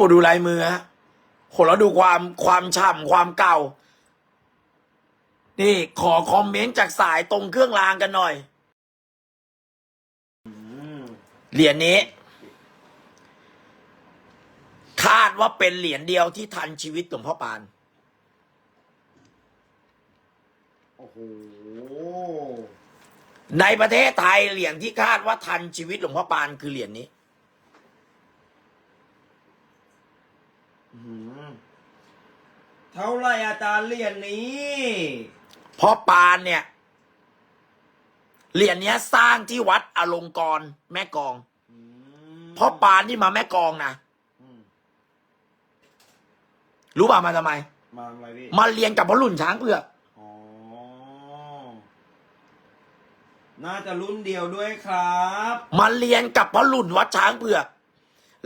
โอ้ดูลายมือฮะโหแล้วดูความความฉ่ำความเก่า นี่ขอคอมเมนต์จากสายตรงเครื่องรางกันหน่อย เหรียญนี้ คาดว่าเป็นเหรียญเดียวที่ทันชีวิตหลวงพ่อปาน โอ้โห ในประเทศไทยเหรียญที่คาดว่าทันชีวิตหลวงพ่อปานคือเหรียญนี้ เท่าไรอาจารย์เหรียญนี้เพราะปานเนี่ย เหรียญเนี้ยสร้างที่วัดอลงกรณ์แม่กลองอืมเพราะปานที่มาแม่กลองนะอืมรู้ป่ะมาทำไม มาอะไรพี่มาเรียนกับพ่อรุ่นช้างเผือกอ๋อน่าจะรุ่นเดียวด้วยครับ มาเรียนกับพ่อรุ่นวัดช้างเผือก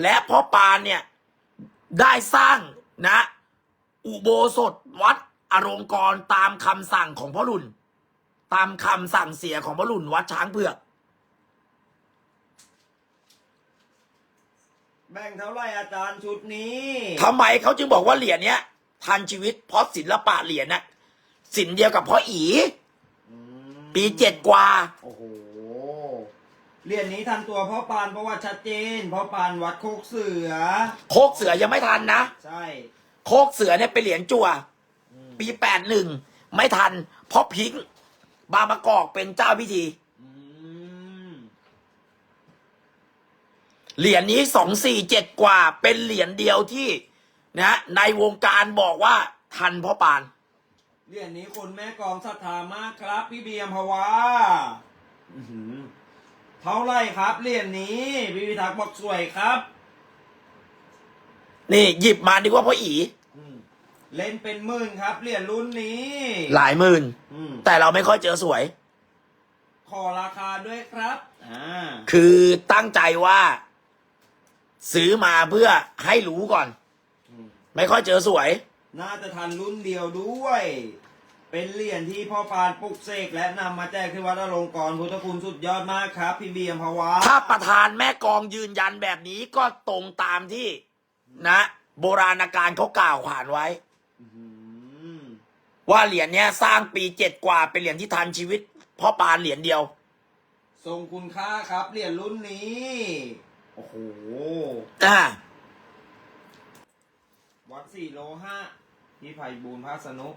และพ่อปานเนี่ย ได้สร้างนะ อุโบสถวัดอรงกรณ์ตามคำสั่งของพ่อรุ่น ตามคำสั่งเสียของพ่อรุ่น วัดช้างเผือก แบ่งเท่าไรอาจารย์ชุดนี้ทำไมเขาจึงบอกว่าเหรียญเนี้ยทันชีวิตเพราะศิลปะเหรียญน่ะสินเดียวกับพ่ออีอืมปีเจ็ดกว่า โอ้โห เหรียญนี้ทันตัวพ่อปานเพราะว่าชัดเจนพ่อปานวัดโคกเสือ โคกเสือยังไม่ทันนะ ใช่โคกเสือเนี่ยเป็นเหรียญจั่ว อืมปีแปดหนึ่งไม่ทัน เพราะพิงค์บางประกอบเป็นเจ้าพิธี อืมเหรียญนี้สองสี่เจ็ดกว่า เป็นเหรียญเดียวที่นะในวงการบอกว่าทันพ่อปาน เหรียญนี้คนแม่กลองศรัทธามากครับ พี่เบียมภาวะอื้อหือ เท่าไรครับเหรียญนี้พี่พิทักษ์บอกสวยครับนี่หยิบมาดีกว่าพ่ออี อืมเล่นเป็นหมื่นครับเหรียญรุ่นนี้หลายหมื่น อืมแต่เราไม่ค่อยเจอสวย ขอราคาด้วยครับอ่าคือตั้งใจว่า ซื้อมาเพื่อให้รู้ก่อน อืมไม่ค่อยเจอสวย น่าจะทันรุ่นเดียวด้วย เป็นเหรียญที่พ่อปานปลุกเสกและนำมาแจกที่วัดอลงกรณ์พุทธคุณสุดยอดมากครับ พี่เบียมภาวะถ้าประธานแม่กองยืนยันแบบนี้ก็ตรงตามที่นะ โบราณการเขากล่าวขานไว้ อื้อหือว่าเหรียญเนี้ยสร้างปีเจ็ดกว่าเป็นเหรียญที่ทันชีวิตเพ่อปานเหรียญเดียว ทรงคุณค่าครับเหรียญรุ่นนี้ โอ้โห อ่า วัดสี่โลห้าที่ไผ่บูนพาสนุก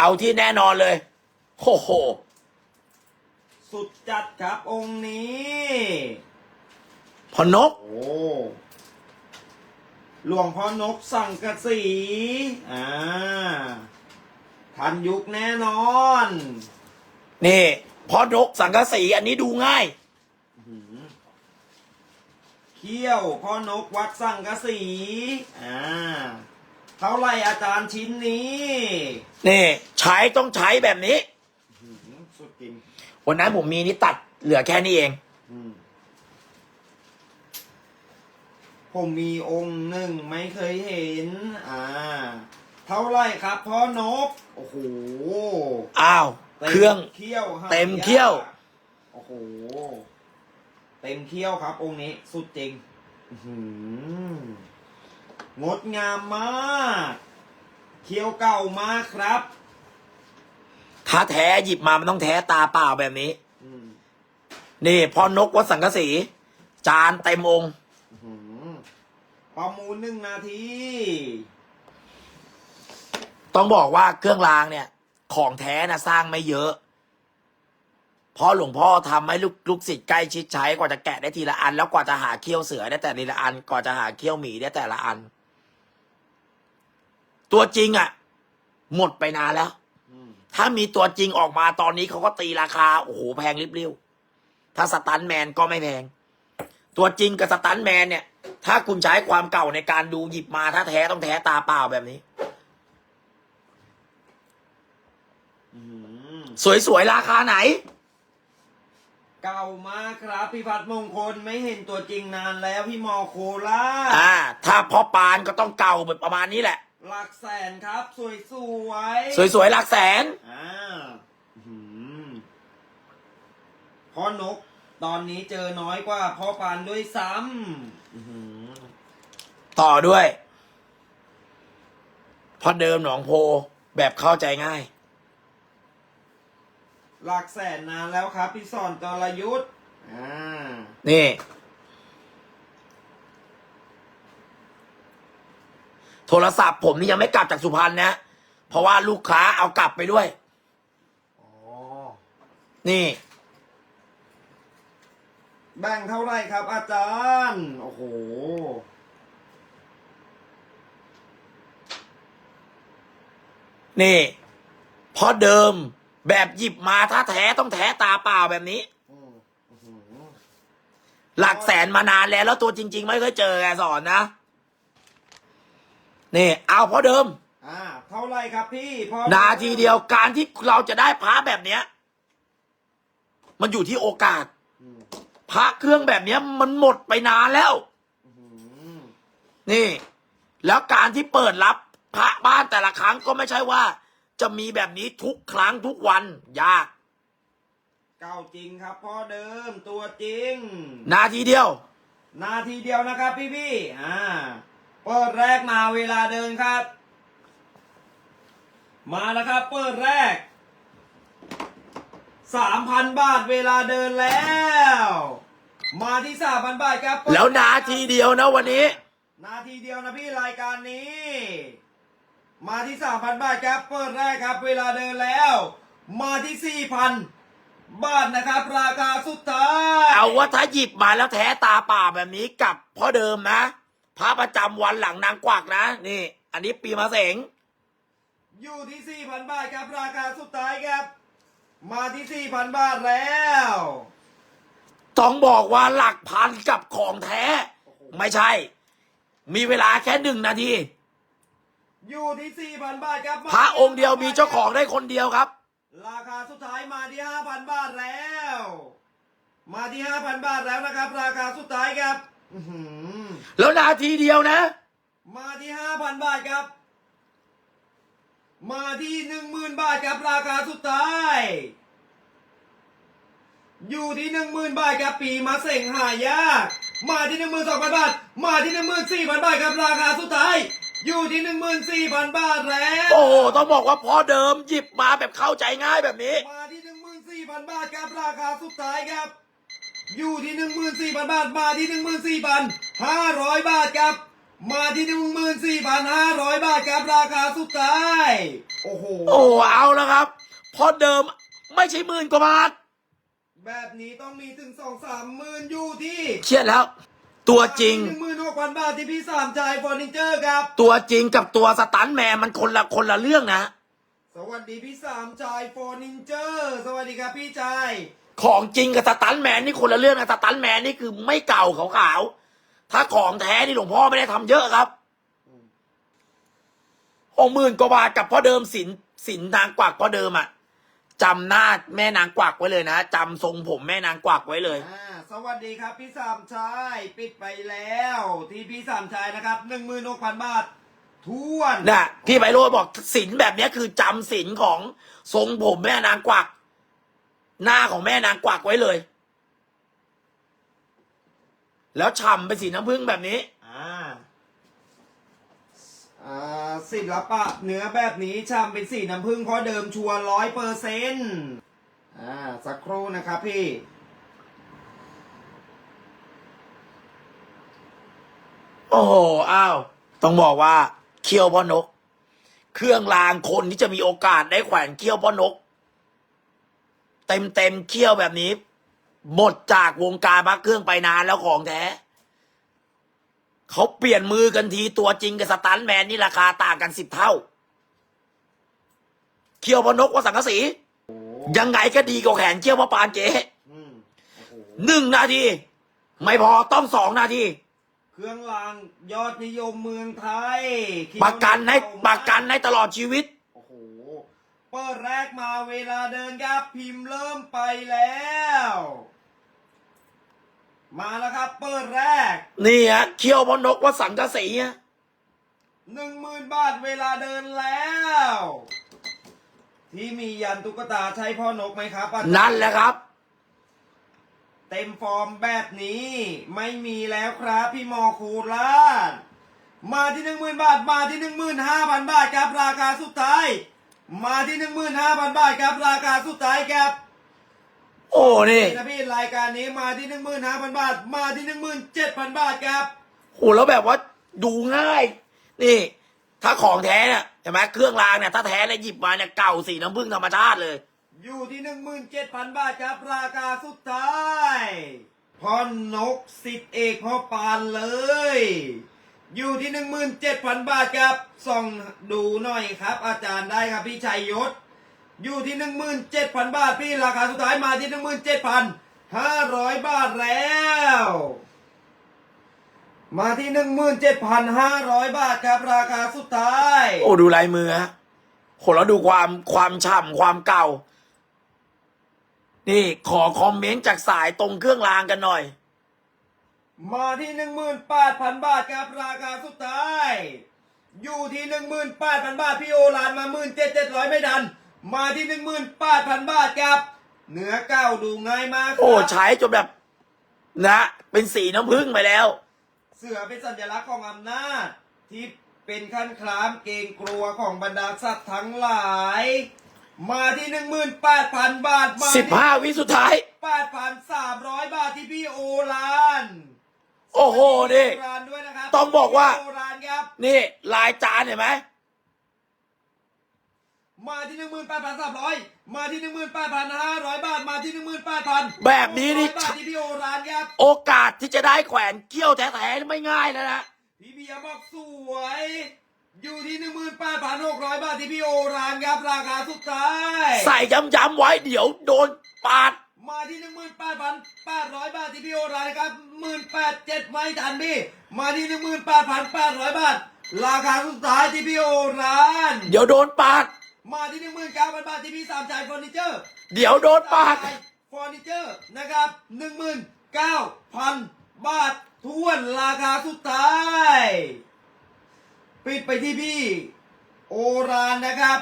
เอาที่แน่นอนเลยโอ้โห สุดจัดครับองค์นี้ พอนก โอ้หลวงพ่อนกสังกะสีอ่าทันยุคแน่นอน นี่พอนกสังกะสีอันนี้ดูง่ายหือเขี้ยวพ่อนกวัดสังกะสีอ่าเท่าไหรอาจารย์ชิ้นนี้นี่ใช้ต้องใช้แบบนี้หือสุดจริงวันนั้นผมมีนี่ตัดเหลือแค่นี้เองอืมผมมีองค์หนึ่งไม่เคยเห็น อ่า เท่าไหรครับพ่อนก โอ้โห อ้าว เครื่องเขี้ยวหายากเต็มเขี้ยว โอ้โห เต็มเขี้ยวครับ องค์นี้ สุดจริง อื้อหือ งดงามมากเขี้ยวเก่ามากครับ ถ้าแท้หยิบมามันต้องแท้ตาเปล่าแบบนี้ อืมนี่พอนกวัดสังกะสี จานเต็มองค์ อื้อหือประมูลหนึ่งนาที ต้องบอกว่าเครื่องรางเนี่ย ของแท้นะสร้างไม่เยอะ เพราะหลวงพ่อทำให้ลูกลูกศิษย์ใกล้ชิดใช้กว่าจะแกะได้ทีละอัน แล้วกว่าจะหาเขี้ยวเสือได้แต่ละอันกว่าจะหาเขี้ยวหมีได้แต่ละอัน ตัวจริงอะ่ะ หมดไปนานแล้วอืมถ้ามีตัวจริงออกมาตอนนี้เขาก็ตีราคา โอ้โห แพงริบเรียวถ้าสตันแมนก็ไม่แพง ตัวจริงกับสตันแมนเนี่ย ถ้าคุณใช้ความเก่าในการดูหยิบมาถ้าแท้ต้องแท้ตาเปล่าแบบนี้อื้อหือสวยๆ ราคาไหน เก่ามากครับพี่พัฒน์มงคลไม่เห็นตัวจริงนานแล้วพี่มอโคราชอ่า ถ้าพ่อปานก็ต้องเก่าแบบประมาณนี้แหละ หลักแสนครับ สวยสวยสวยๆหลักแสน อ่าอื้อหือพ่อนก ตอนนี้เจอน้อยกว่าพ่อปานด้วยซ้ำอื้อหือต่อด้วยเพอเดิมหนองโพแบบเข้าใจง่าย หลักแสนนานแล้วครับ พี่สอนกลยุทธ์อ่า นี่ โทรศัพท์ผมนี่ยังไม่กลับจากสุพรรณนะ เพราะว่าลูกค้าเอากลับไปด้วย อ๋อ นี่ แบ่งเท่าไหร่ครับ อาจารย์ โอ้โห นี่เพราะเดิมแบบหยิบมาถ้าแท้ต้องแท้ตาเปล่าแบบนี้ อืมอื้อหือหลักแสนมานานแล้วแล้วตัวจริง ๆ ไม่เคยเจอไงสอนนะ นี่เอาเพราะเดิม อ่า เท่าไหร่ครับพี่พอนาทีเดียวการที่เราจะได้พระแบบเนี้ย มันอยู่ที่โอกาสอืมพระเครื่องแบบเนี้ย มันหมดไปนานแล้ว อื้อหือนี่ แล้วการที่เปิดรับพระบ้านแต่ละครั้งก็ไม่ใช่ว่า จะมีแบบนี้ทุกครั้งทุกวันยาก เก้าจริงครับพ่อเดิมตัวจริง นาทีเดียว นาทีเดียวนะครับพี่พี่ๆอ่า เปิดแรกมาเวลาเดินครับ มาแล้วครับ เปิดแรกสามพันบาทเวลาเดินแล้ว มาที่สามพันบาทครับเปิดแล้วนาทีเดียวนะวันนี้ นาทีเดียวนะพี่รายการนี้ มาที่สามพันบาทครับ เปิดแรกครับ เวลาเดินแล้ว มาที่สี่พันบาทนะครับ ราคาสุดท้าย เอาว่าถ้าหยิบมาแล้วแท้ตาเปล่าแบบนี้กับพ่อเดิมนะ พระประจำวันหลังนางกวักนะ นี่ อันนี้ปีมาเสงอยู่ที่สี่พันบาทครับราคาสุดท้ายครับ มาที่สี่พันบาทแล้ว ต้องบอกว่าหลักพันกับของแท้ ไม่ใช่ มีเวลาแค่หนึ่งนาที อยู่ที่สี่พันบาทครับพระองค์เดียวมีเจ้าของได้คนเดียวครับ ราคาสุดท้ายมาที่ห้าพันบาทแล้ว มาที่ห้าพันบาทแล้วนะครับ ราคาสุดท้ายครับ อื้อหือแล้วนาทีเดียวนะ มาที่ห้าพันบาทครับ มาที่หนึ่งหมื่นบาทครับราคาสุดท้าย อยู่ที่หนึ่งหมื่นบาทครับปีมาเสงหายากมาที่หนึ่งหมื่นสองพันบาท มาที่หนึ่งหมื่นสี่พันบาทครับราคาสุดท้าย อยู่ที่หนึ่งหมื่นสี่พันบาทแล้วโอ้โหต้องบอกว่าพ่อเดิมหยิบมาแบบเข้าใจง่ายแบบนี้ มาที่หนึ่งหมื่นสี่พันบาทครับราคาสุดท้ายครับ อยู่ที่หนึ่งหมื่นสี่พันบาทมาที่หนึ่งหมื่นสี่พันห้าร้อยบาทครับ มาที่หนึ่งหมื่นสี่พันห้าร้อยบาทครับราคาสุดท้าย โอ้โหโอ้โหเอาแล้วครับพ่อเดิมไม่ใช่หมื่นกว่าบาทแบบนี้ต้องมีถึงสองสามหมื่นอยู่ที่เครียดแล้ว ตัวจริงหนึ่งหมื่นหกพันบาทที่พี่สามจ่ายเฟอร์นิเจอร์ครับ ตัวจริงกับตัวสตันแมนมันคนละคนละเรื่องนะ สวัสดีพี่สามจ่ายเฟอร์นิเจอร์ สวัสดีครับพี่ชาย ของจริงกับสตันแมนนี่คนละเรื่องนะสตันแมนนี่คือไม่เก่าขาวๆถ้าของแท้นี่หลวงพ่อไม่ได้ทำเยอะครับหกหมื่นกว่าบาทกับพ่อเดิมสินสินนางกวักพ่อเดิมอะจำหน้าแม่นางกวักไว้เลยนะจำทรงผมแม่นางกวักไว้เลยอ่าสวัสดีครับพี่สามชายปิดไปแล้ว ที่พี่สามชายนะครับหนึ่งหมื่นหกพันบาททวนน่ะพี่ไพโรจน์บอกศิลแบบเนี้ยคือจำศิลของทรงผมแม่นางกวัก หน้าของแม่นางกวักไว้เลย แล้วฉ่ำเป็นสีน้ำผึ้งแบบนี้ อ่าอ่าศิลปะเนื้อแบบนี้ช่ำเป็นสีน้ำผึ้งเพราะเดิมชัวร้อยเปอร์เซนต์อ่าสักครู่นะครับพี่ โอ้โห อ้าว ต้องบอกว่า เคี้ยวพ่อนก เครื่องรางคนที่จะมีโอกาสได้แขวนเคี้ยวพ่อนก เต็มเต็มๆเคี้ยวแบบนี้หมดจากวงการพักเครื่องไปนานแล้วของแท้เขาเปลี่ยนมือกันทีตัวจริงกับสตันแมนนี่ราคาต่างกันสิบเท่าเคี้ยวพ่อนกว่าสังกะสีโอ้ยังไงก็ดีกว่าแขนเคี้ยวพ่อปานเจ๊อืมโอ้โหหนึ่งนาที ไม่พอต้องสองนาที เครื่องรางยอดนิยมเมืองไทย ประกันให้ประกันให้ตลอดชีวิตโอ้โห เปิดแรกมาเวลาเดินครับพิมพ์เริ่มไปแล้ว มาแล้วครับเปิดแรกนี่ฮะเคี้ยวพ่อนกว่าสังกะสีฮะหนึ่งหมื่นบาทเวลาเดินแล้ว ที่มียันตุ๊กตาใช้พ่อนกไหมครับอาจารย์นั่นแหละครับ เต็มฟอร์มแบบนี้ไม่มีแล้วครับพี่มอคูราชมาที่หนึ่งหมื่นบาท มาที่หนึ่งหมื่นห้าพันบาทครับราคาสุดท้าย มาที่หนึ่งหมื่นห้าพันบาทครับ ราคาสุดท้ายครับโอ้นี่นะพี่รายการนี้มาที่หนึ่งหมื่นห้าพันบาท มาที่หนึ่งหมื่นเจ็ดพันบาทครับโอ้แล้วแบบว่าดูง่าย นี่ ถ้าของแท้เนี่ยใช่ไหมเครื่องรางเนี่ยถ้าแท้เนี่ยหยิบมาเนี่ยเก่าสีน้ำผึ้งธรรมชาติเลย อยู่ที่หนึ่งหมื่นเจ็ดพันบาทครับ ราคาสุดท้ายพ่อนกสิทธิเอกพ่อปานเลย อยู่ที่หนึ่งหมื่นเจ็ดพันบาทครับส่องดูหน่อยครับ อาจารย์ได้ครับพี่ชัยยศ อยู่ที่หนึ่งหมื่นเจ็ดพันบาทพี่ราคาสุดท้ายมาที่หนึ่งหมื่นเจ็ดพันห้าร้อยบาทแล้ว มาที่หนึ่งหมื่นเจ็ดพันห้าร้อยบาทครับ ราคาสุดท้าย โอ้ดูลายมือฮะโหแล้วดูความความฉ่ำความเก่า นี่ขอคอมเมนต์จากสายตรงเครื่องรางกันหน่อย มาที่หนึ่งหมื่นแปดพันบาทครับราคาสุดท้าย อยู่ที่หนึ่งหมื่นแปดพันบาทพี่โอลานมาหมื่นเจ็ดเจ็ดร้อยไม่ดัน มาที่หนึ่งหมื่นแปดพันบาทครับเนื้อเก้าดูง่ายมากครับโอ้ใช้จนแบบนะ เป็นสีน้ำผึ้งไปแล้ว เสือเป็นสัญลักษณ์ของอำนาจ ที่เป็นขั้นคลามเกรงกลัวของบรรดาสัตว์ทั้งหลาย มาที่หนึ่งหมื่นแปดพันบาทมาสิบห้าวิสุดท้ายแปดพันสามร้อยบาทที่พี่โอลาน โอ้โหนี่โอลานด้วยนะครับต้องบอกว่าโอลานครับ นี่ลายจานเห็นไหมมาที่หนึ่งหมื่นแปดพันสามร้อยมาที่หนึ่งหมื่นแปดพันห้าร้อยบาท มาที่หนึ่งหมื่นแปดพันแบบนี้นี่ บาทที่พี่โอรานครับ โอกาสที่จะได้แขวนเกี้ยวแท้ๆไม่ง่ายแล้วนะพี่เบียร์บอกสวย อยู่ที่หนึ่งหมื่นแปดพันหกร้อยบาทที่พี่โอรานครับ ราคาสุดท้าย ใส่ย้ำๆไว้เดี๋ยวโดนปาด มาที่หนึ่งหมื่นแปดพันแปดร้อยบาทที่พี่โอรานนะครับหมื่นแปดเจ็ดไม่ทันพี่มาที่หนึ่งหมื่นแปดพันแปดร้อยบาท ราคาสุดท้ายที่พี่โอรานเดี๋ยวโดนปาด มาที่หนึ่งหมื่นเก้าพันบาทที่พี่สามชายเฟอร์นิเจอร์เดี๋ยวโดนปาดเฟอร์นิเจอร์นะครับหนึ่งหมื่นเก้าพันบาททวนราคาสุดท้าย ปิดไปที่พี่ โอรานนะครับ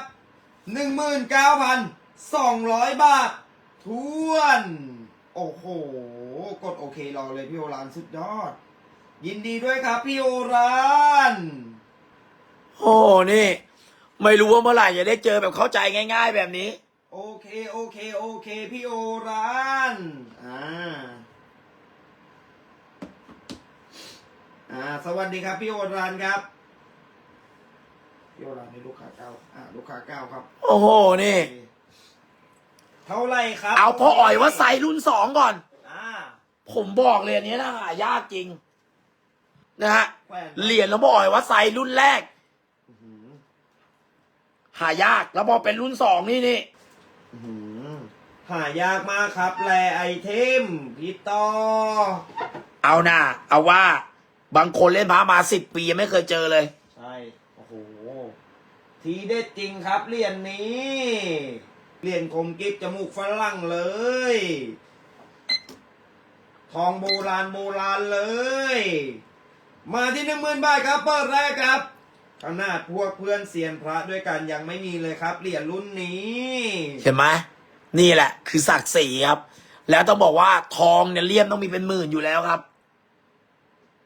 หนึ่งหมื่นเก้าพันสองร้อยบาท ทวน โอ้โห กดโอเครอเลยพี่โอรานสุดยอด ยินดีด้วยครับพี่โอรานโอ้นี่ ไม่รู้ว่าเมื่อไหร่จะได้เจอแบบเข้าใจง่าย ๆ แบบนี้ โอเค โอเค โอเค พี่โอรานอ่าอ่า สวัสดีครับพี่โอรานครับพี่โอรานนี่ลูกค้าเก้าอ่าลูกค้าเก้าครับ โอ้โหนี่เท่าไหร่ครับเอาพ่ออ่อยว่าใส่รุ่นสองก่อน อ่าผมบอกเลยอันนี้นะหายากจริง นะฮะแขวนเหรียญแล้วพ่ออ่อยว่าใส่รุ่นแรก อื้อหือหายากแล้วพอเป็นรุ่นสองนี่นี่อื้อหือหายากมากครับแลไอเทมพี่ต่อเอานะเอาว่า บางคนเล่นพระมาสิบปียังไม่เคยเจอเลย ใช่ โอ้โห ทีเด็ดจริงครับเหรียญนี้ เหรียญคมกิฟจมูกฝรั่งเลย ทองโบราณโบราณเลย มาที่หนึ่งหมื่นบาทครับ เปิดแรกครับ ขนาดพวกเพื่อนเซียนพระด้วยกันยังไม่มีเลยครับเหรียญรุ่นนี้เห็นไหมนี่แหละ คือศักดิ์ศรีครับ แล้วต้องบอกว่าทองเนี่ยเลี่ยมต้องมีเป็นหมื่นอยู่แล้วครับ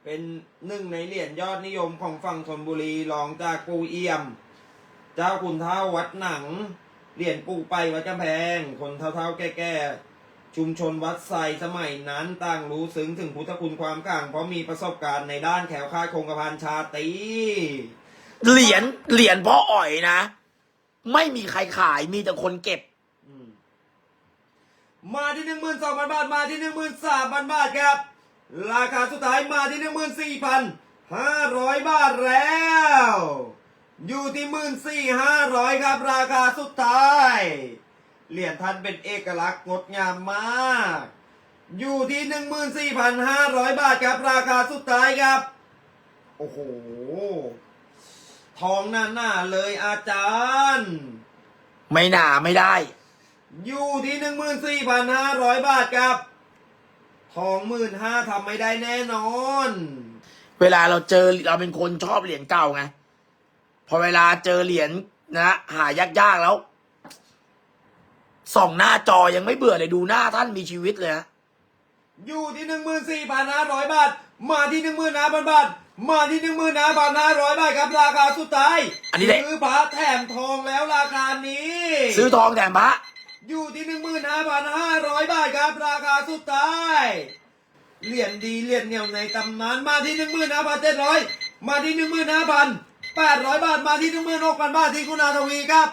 เป็นหนึ่งในเหรียญยอดนิยมของฝั่งธนบุรีรองจากปูเอี่ยม เจ้าคุณเท่าวัดหนัง เหรียญปูไปวัดกำแพง คนเท่าๆ แก่ๆ ชุมชนวัดไซสมัยนั้นต่างรู้ซึ้งถึงพุทธคุณความกลาง เพราะมีประสบการณ์ในด้านแขวคลาดคงกระพันชาตรีเหรียญเหรียญพ่ออ่อยนะ ไม่มีใครขายมีแต่คนเก็บอืมมาที่หนึ่งหมื่นสองพันบาท มาที่หนึ่งหมื่นสามพันบาทครับ ราคาสุดท้ายมาที่หนึ่งหมื่นสี่พันห้าร้อยบาทแล้ว อยู่ที่หมื่นสี่ห้าร้อยครับ ราคาสุดท้าย เหรียญท่านเป็นเอกลักษณ์งดงามมาก อยู่ที่หนึ่งหมื่นสี่พันห้าร้อยบาทครับ ราคาสุดท้ายครับ โอ้โห ทองหน้าๆเลยอาจารย์ ไม่หนาไม่ได้ อยู่ที่หนึ่งหมื่นสี่พันห้าร้อยบาทครับ ทองหมื่นห้าทำไม่ได้แน่นอน เวลาเราเจอเราเป็นคนชอบเหรียญเก่าไง พอเวลาเจอเหรียญนะหายากๆแล้วส่องหน้าจอยังไม่เบื่อเลยดูหน้าท่านมีชีวิตเลยฮะอยู่ที่หนึ่งหมื่นสี่พันห้าร้อยบาท มาที่หนึ่งหมื่นห้าพันบาท มาที่หนึ่งหมื่นห้าพันห้าร้อยบาทครับราคาสุดท้าย อันนี้แหละซื้อพระแถมทองแล้วราคานี้ ซื้อทองแถมพระ อยู่ที่หนึ่งหมื่นห้าพันห้าร้อยบาทครับราคาสุดท้าย เหรียญดีเหรียญเหนียวในตำนานมาที่หนึ่งหมื่นห้าพันเจ็ดร้อยมาที่หนึ่งหมื่นห้าพัน แปดร้อยบาทมาที่หนึ่งหมื่นหกพันบาทที่คุณอาทวีครับ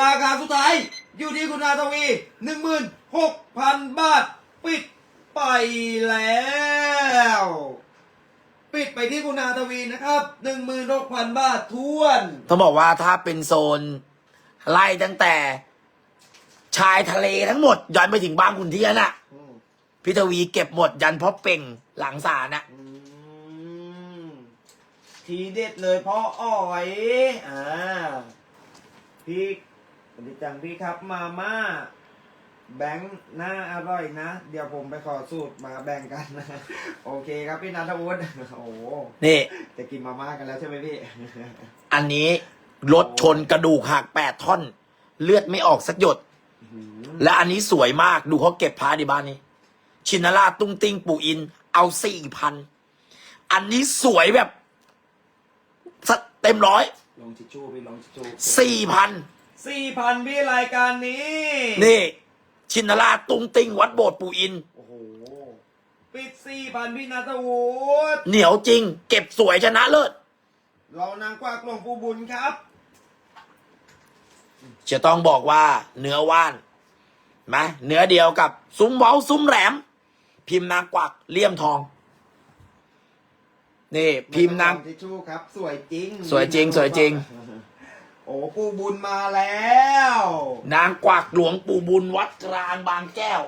ราคาสุดท้ายอยู่ที่คุณอาทวีหนึ่งหมื่นหกพันบาท ปิดไปแล้ว ปิดไปที่คุณอาทวีนะครับหนึ่งหมื่นหกพันบาททวนต้องบอกว่าถ้าเป็นโซน ไล่ตั้งแต่ ชายทะเลทั้งหมด ย้อนไปถึงบางขุนเทียนอะพิทวีเก็บหมดยันพ่อเป่งหลังศาลอะ อืม ทีเด็ดเลยพ่ออ๋อยอ่าพี่สวัสดีจังพี่ครับมาม่าแบงค์หน้าอร่อยนะ เดี๋ยวผมไปขอสูตรมาแบ่งกันนะ โอเคครับพี่นัทวุฒิโอ้โหนี่ จะกินมาม่ากันแล้วใช่ไหมพี่ อันนี้รถชนกระดูกหักแปดท่อน เลือดไม่ออกสักหยด และอันนี้สวยมากดูเขาเก็บพาดีบ้านนี้ ชินราชตุ้งติ้งปู่อิน เอาสี่พัน อันนี้สวยแบบ สเต็มร้อยลองชิชชู่พี่ลองชิชชู่สี่พันสี่พันพี่รายการนี้ นี่ ชินราชตุ้งติ้งวัดโบสถ์ปู่อิน โอ้โห ปิดสี่พันพี่นัทวุฒิเหนียวจริง เก็บสวยชนะเลิศ เรานางกวักหลวงปู่บุญครับ จะต้องบอกว่าเนื้อว่านนะเนื้อเดียวกับซุ้มเว้าซุ้มแหลม พิมพ์นางกวักเลี่ยมทอง นี่พิมพ์นาง ทิชชู่ครับ สวยจริงสวยจริงสวยจริง โอ้ปู่บุญมาแล้ว นางกวักหลวงปู่บุญวัดกลางบางแก้ว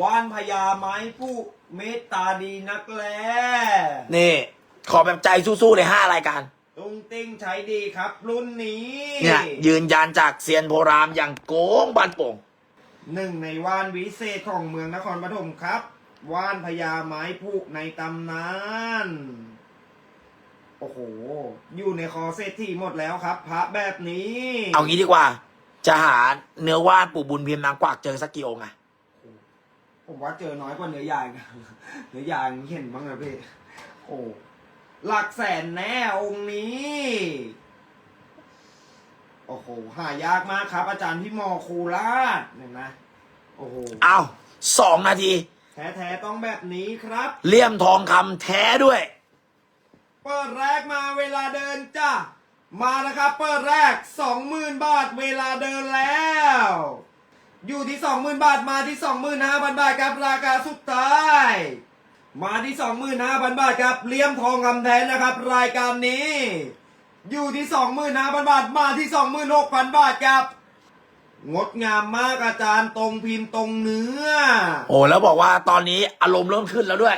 วานพญาไม้ผู้เมตตาดีนักแลนี่ ขอแบบใจสู้ๆเลยห้ารายการ ตุงติ้งใช้ดีครับ รุ่นนี้เนี่ยยืนยันจากเซียนโพรามอย่างโกงบันโป่งหนึ่งในว่านวิเศษของเมืองนครปฐมครับ ว่านพญาไม้ผู้ในตำนาน โอ้โห อยู่ในคอเศรษฐีหมดแล้วครับ พระแบบนี้ เอางี้ดีกว่า จะหาเนื้อว่านปู่บุญพิมพ์นางกวักเจอสักกี่องค์อะผมว่าเจอน้อยกว่าเนื้อยางเนื้อยางเห็นบ้างนะพี่ โอ้ หลักแสนแน่องค์นี้ โอ้โห หายากมากครับ อาจารย์พี่มอคูราชเห็นไหมโอ้โห เอาสองนาที แท้ๆต้องแบบนี้ครับ เลี่ยมทองคำแท้ด้วย เปิดแรกมาเวลาเดินจ้ามานะครับเปิดแรกสองหมื่นบาทเวลาเดินแล้ว อยู่ที่สองหมื่นบาทมาที่สองหมื่นห้าพันบาทครับราคาสุดท้าย มาที่สองหมื่นห้าพันบาทครับเลี่ยมทองคำแท้นะครับ รายการนี้ อยู่ที่สองหมื่นห้าพันบาทมาที่สองหมื่นหกพันบาทครับงดงามมากอาจารย์ตรงพิมพ์ตรงเนื้อ โอ้แล้วบอกว่าตอนนี้อารมณ์เริ่มขึ้นแล้วด้วย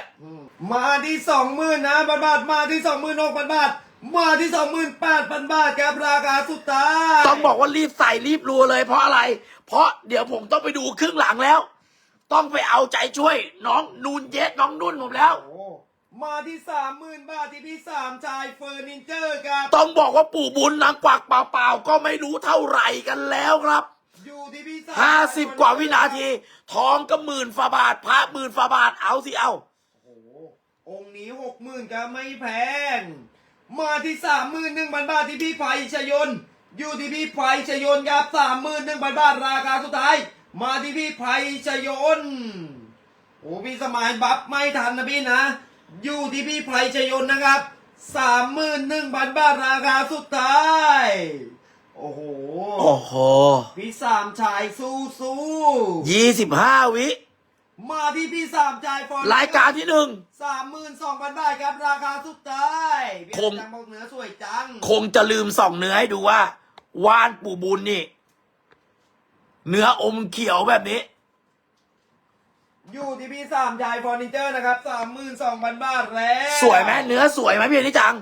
มาที่สองหมื่นนะพันบาทมาที่สองหมื่นหกพันบาท มาที่สองหมื่นแปดพันบาทครับราคาสุดท้ายต้องบอกว่ารีบใส่รีบรัวเลยเพราะอะไร เพราะเดี๋ยวผมต้องไปดูครึ่งหลังแล้ว ต้องไปเอาใจช่วย น้องนูนเยสน้องนุ่นผมแล้วโอ้มาที่สามหมื่นบาทที่พี่สามชายเฟอร์นิเจอร์ครับต้องบอกว่าปู่บุญนางกวักเปล่าๆก็ไม่รู้เท่าไหร่กันแล้วครับอยู่ที่พี่สามห้าสิบกว่าวินาที ทองก็หมื่นฝาบาท พระหมื่นฝาบาทเอาสิเอาโอ้โห องค์นี้หกหมื่นก็ไม่แพง มาที่สามหมื่นหนึ่งพันบาทที่พี่ไผ่ชยนต์อยู่ที่พี่ไผ่ชยนต์ครับสามหมื่นหนึ่งพันบาทราคาสุดท้าย มาที่พี่ไผ่ชยนต์โอ้พี่สมัยบัฟไม่ทันนะพี่นะ อยู่ที่พี่ไพรชยนต์นะครับสามหมื่นหนึ่งพันบาทราคาสุดท้าย โอ้โห โอ้โห พี่สามชายสู้สู้ยี่สิบห้าวิ มาที่พี่สามชายฟอนรายการที่หนึ่ง สามหมื่นสองพันบาทครับราคาสุดท้ายพี่คง จังบอกเนื้อสวยจัง คงจะลืมส่องเนื้อให้ดูว่า ว่านปู่บุญนี่ เนื้ออมเขียวแบบนี้ อยู่ที่พี่สามชายเฟอร์นิเจอร์นะครับสามหมื่นสองพันบาทแล้วสวยไหมเนื้อสวยไหมพี่อนิจัง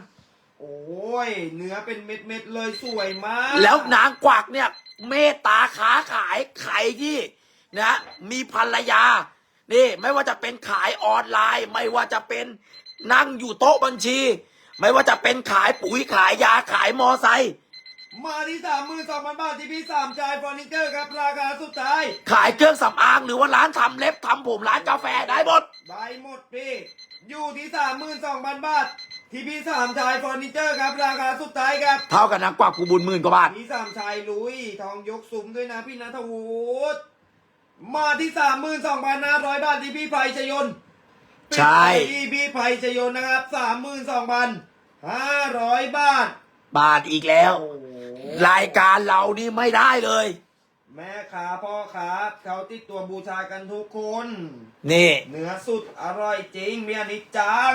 โอ้ยเนื้อเป็นเม็ดเม็ดๆเลยสวยมากแล้วนางกวักเนี่ย เมตตาค้าขายใครที่นะมีภรรยา นี่ไม่ว่าจะเป็นขายออนไลน์ ไม่ว่าจะเป็นนั่งอยู่โต๊ะบัญชี ไม่ว่าจะเป็นขายปุ๋ยขายยาขายมอไซค์มาที่สามหมื่นสองพันบาทที่พี่สามชายเฟอร์นิเจอร์ครับราคาสุดท้าย ขายเครื่องสำอางหรือว่าร้านทำเล็บทำผมร้านกาแฟได้หมดได้หมดพี่อยู่ที่สามหมื่นสองพันบาททีพีสามชายเฟอร์นิเจอร์ครับราคาสุดท้ายครับเท่ากันนะกว่ากูบุญหมื่นกว่าบาททีสามชายลุยทองยกซุ้มด้วยนะพี่นัทวุฒิ มาที่สามหมื่นสองพันห้าร้อยบาททีพีไพชยนต์ใช่ ทีพีไพชยนต์นะครับสามหมื่นสองพันห้าร้อยบาท บาทอีกแล้วโอ้โหรายการเรานี่ไม่ได้เลย แม่ขาพ่อขาเขาติดตัวบูชากันทุกคน นี่ เนื้อสุดอร่อยจริงเมียนิจจัง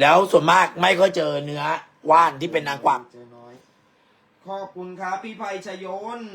แล้วส่วนมากไม่ค่อยเจอเนื้อว่านที่เป็นนางกวัก เจอน้อย ขอบคุณครับพี่ไพชยนต์